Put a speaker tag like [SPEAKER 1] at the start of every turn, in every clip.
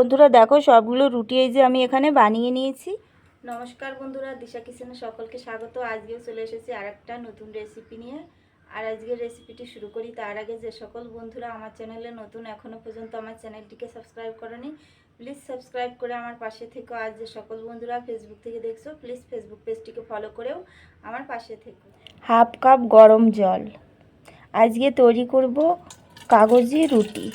[SPEAKER 1] বন্ধুরা দেখো সবগুলো রুটি এই যে আমি এখানে বানিয়ে নিয়েছি। নমস্কার বন্ধুরা দিশা কিচেনে সকলকে স্বাগত। আজকেও চলে এসেছি আর একটা নতুন রেসিপি নিয়ে। আর আজকের রেসিপিটি শুরু করি তার আগে যে সকল বন্ধুরা আমার চ্যানেলে নতুন এখনও পর্যন্ত আমার চ্যানেলটিকে সাবস্ক্রাইব করেনি প্লিজ সাবস্ক্রাইব করে আমার পাশে থেকো। আজ যে সকল বন্ধুরা ফেসবুক থেকে দেখছ প্লিজ ফেসবুক পেজটিকে ফলো করেও আমার পাশে থেকো। হাফ কাপ গরম জল। আজকে তৈরি করব কাগজি রুটি।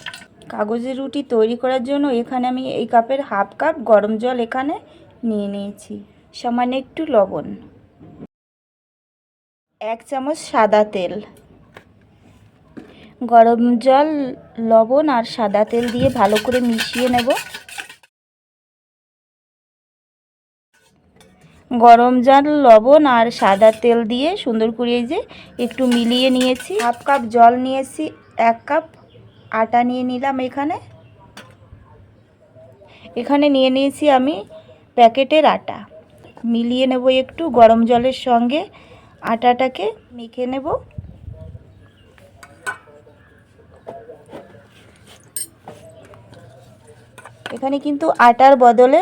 [SPEAKER 1] কাগজি রুটি তৈরি করার জন্য এখানে আমি এই কাপের হাফ কাপ গরম জল এখানে নিয়ে নিয়েছি। সামান্য একটু লবণ। এক চামচ সাদা তেল। গরম জল, লবণ আর সাদা তেল দিয়ে ভালো করে মিশিয়ে নেব। গরম জল, লবণ আর সাদা তেল দিয়ে সুন্দর করে যে একটু মিলিয়ে নিয়েছি। হাফ কাপ জল নিয়েছি, এক কাপ আটা নিয়ে নিলাম এখানে। এখানে নিয়ে নিয়েছি আমি প্যাকেটের আটা। মিলিয়ে নেব একটু, গরম জলের সঙ্গে আটাটাকে মেখে নেব। এখানে কিন্তু আটার বদলে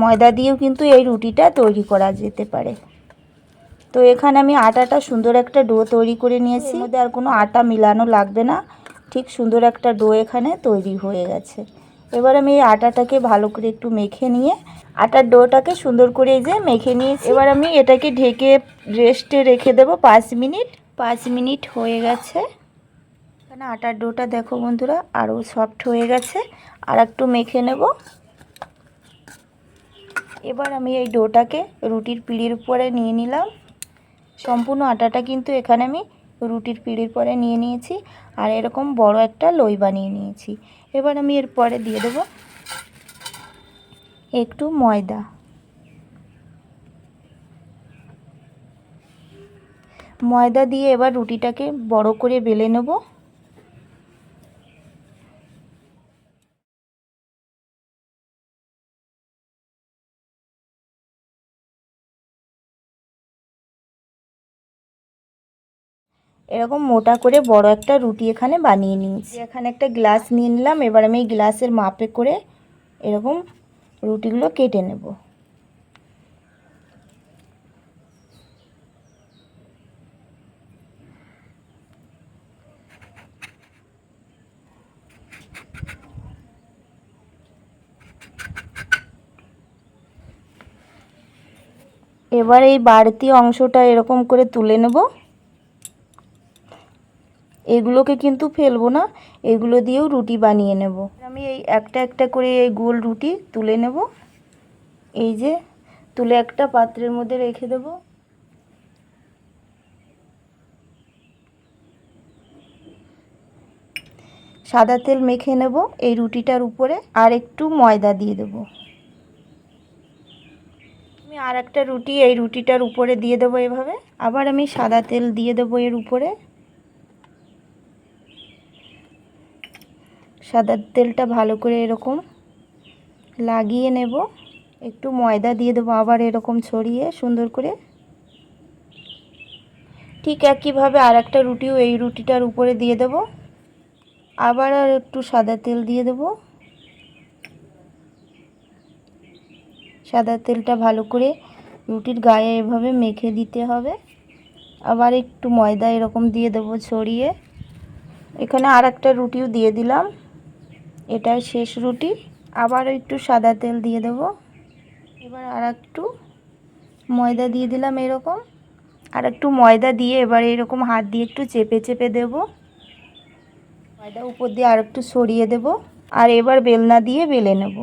[SPEAKER 1] ময়দা দিয়েও কিন্তু এই রুটিটা তৈরি করা যেতে পারে। তো এখানে আমি আটাটা সুন্দর একটা ডো তৈরি করে নিয়েছি। আর কোনো আটা মিলানো লাগবে না। ঠিক সুন্দর একটা ডো এখানে তৈরি হয়ে গেছে। এবার আমি এই আটাটাকে ভালো করে একটু মেখে নিয়ে, আটার ডোটাকে সুন্দর করে যে মেখে নিয়েছি। এবার আমি এটাকে ঢেকে রেস্টে রেখে দেবো পাঁচ মিনিট। পাঁচ মিনিট হয়ে গেছে। এখানে আটার ডোটা দেখো বন্ধুরা আরও সফট হয়ে গেছে। আর একটু মেখে নেব। এবার আমি এই ডোটাকে রুটির পিঁড়ির উপরে নিয়ে নিলাম। সম্পূর্ণ আটাটা কিন্তু এখানে আমি রুটির পিঁড়ির পরে নিয়ে নিয়েছি আর এরকম বড় একটা লই বানিয়ে নিয়েছি। এবার আমি এর পরে দিয়ে দেব একটু ময়দা। ময়দা দিয়ে এবার রুটিটাকে বড় করে বেলে নেব। এরকম মোটা করে বড় একটা রুটি এখানে বানিয়ে নিয়েছি। এখানে একটা গ্লাস নিয়ে নিলাম, এবার আমি এই গ্লাসের মাপে করে এরকম রুটিগুলো কেটে নেব। এবার এই বাড়তি অংশটা এরকম করে তুলে নেব। এগুলোকে কিন্তু ফেলব না, এগুলো দিয়েও রুটি বানিয়ে নেব। আমি এই একটা একটা করে এই গোল রুটি তুলে নেব। এই যে, তুলে একটা পাত্রের মধ্যে রেখে দেব। সাদা তেল মেখে নেব এই রুটিটার উপরে, আর একটু ময়দা দিয়ে দেব। আমি আর একটা রুটি এই রুটিটার উপরে দিয়ে দেবো এভাবে। আবার আমি সাদা তেল দিয়ে দেবো এর উপরে। সাদা তেলটা ভালো করে এরকম লাগিয়ে নেব। একটু ময়দা দিয়ে দেবো আবার এরকম ছড়িয়ে সুন্দর করে। ঠিক একইভাবে আর একটা রুটিও এই রুটিটার উপরে দিয়ে দেব। আবার আর একটু সাদা তেল দিয়ে দেব। সাদা তেলটা ভালো করে রুটির গায়ে এভাবে মেখে দিতে হবে। আবার একটু ময়দা এরকম দিয়ে দেবো ছড়িয়ে। এখানে আর একটা রুটিও দিয়ে দিলাম। এটাই শেষ রুটি। আবার একটু সাদা তেল দিয়ে দেব। এবার আর একটু ময়দা দিয়ে দিলাম এরকম। আর একটু ময়দা দিয়ে এবার এরকম হাত দিয়ে একটু চেপে চেপে দেব। ময়দা উপর দিয়ে আর একটু সরিয়ে দেব। আর এবার বেলনা দিয়ে বেলে নেব।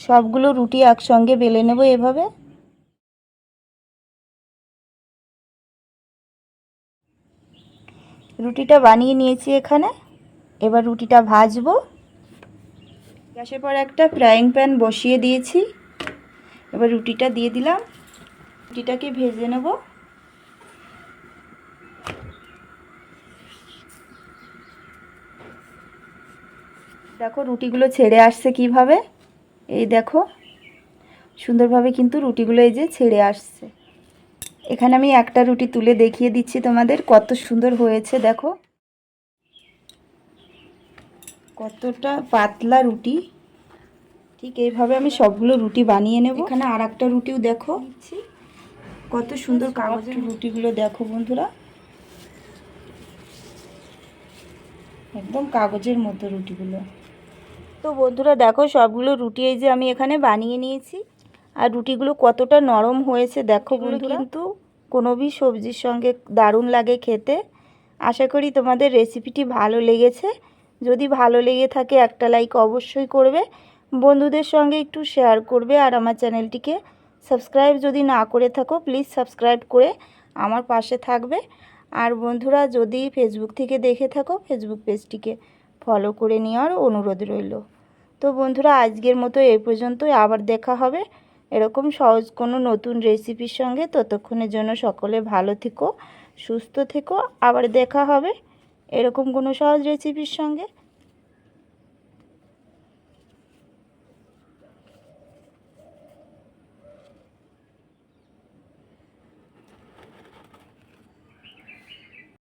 [SPEAKER 1] সবগুলো রুটি একসঙ্গে বেলে নেব এভাবে। রুটিটা বানিয়ে নিয়েছি এখানে। এবার রুটিটা ভাজবো। গ্যাসের পর একটা ফ্রাইং প্যান বসিয়ে দিয়েছি। এবার রুটিটা দিয়ে দিলাম। রুটিটাকে ভেজে নেব। দেখো রুটিগুলো ছেড়ে আসছে কীভাবে? এই দেখো, সুন্দরভাবে কিন্তু রুটিগুলো এই যে ছেড়ে আসছে। এখানে আমি একটা রুটি তুলে দেখিয়ে দিচ্ছি তোমাদের, কত সুন্দর হয়েছে, দেখো। কতটা পাতলা রুটি? ঠিক এইভাবে আমি সবগুলো রুটি বানিয়ে নেব। এখানে আর একটা রুটিও দেখো। কত সুন্দর কাগজের রুটিগুলো দেখো বন্ধুরা। একদম কাগজের মতো রুটিগুলো। তো বন্ধুরা দেখো সবগুলো রুটি এই যে আমি এখানে বানিয়ে নিয়েছি। আর রুটিগুলো কতটা নরম হয়েছে দেখো বন্ধুরা। কিন্তু কোনো ভি সবজির সঙ্গে দারুণ লাগে খেতে। আশা করি তোমাদের রেসিপিটি ভালো লেগেছে। যদি ভালো লেগে থাকে একটা লাইক অবশ্যই করবে। বন্ধুদের সঙ্গে একটু শেয়ার করবে আর আমার চ্যানেলটিকে সাবস্ক্রাইব যদি না করে থাকো প্লিজ সাবস্ক্রাইব করে আমার পাশে থাকবে। আর বন্ধুরা, যদি ফেসবুক থেকে দেখে থাকো ফেসবুক পেজটিকে ফলো করে নেওয়ার অনুরোধ রইল। তো বন্ধুরা, আজকের মতো এই পর্যন্তই, আবার দেখা হবে এরকম সহজ কোনো নতুন রেসিপির সঙ্গে। ততক্ষণের জন্য সকলে ভালো থেকো, সুস্থ থেকো, আবার দেখা হবে। এরকম কোনো সহজ রেসিপির সঙ্গে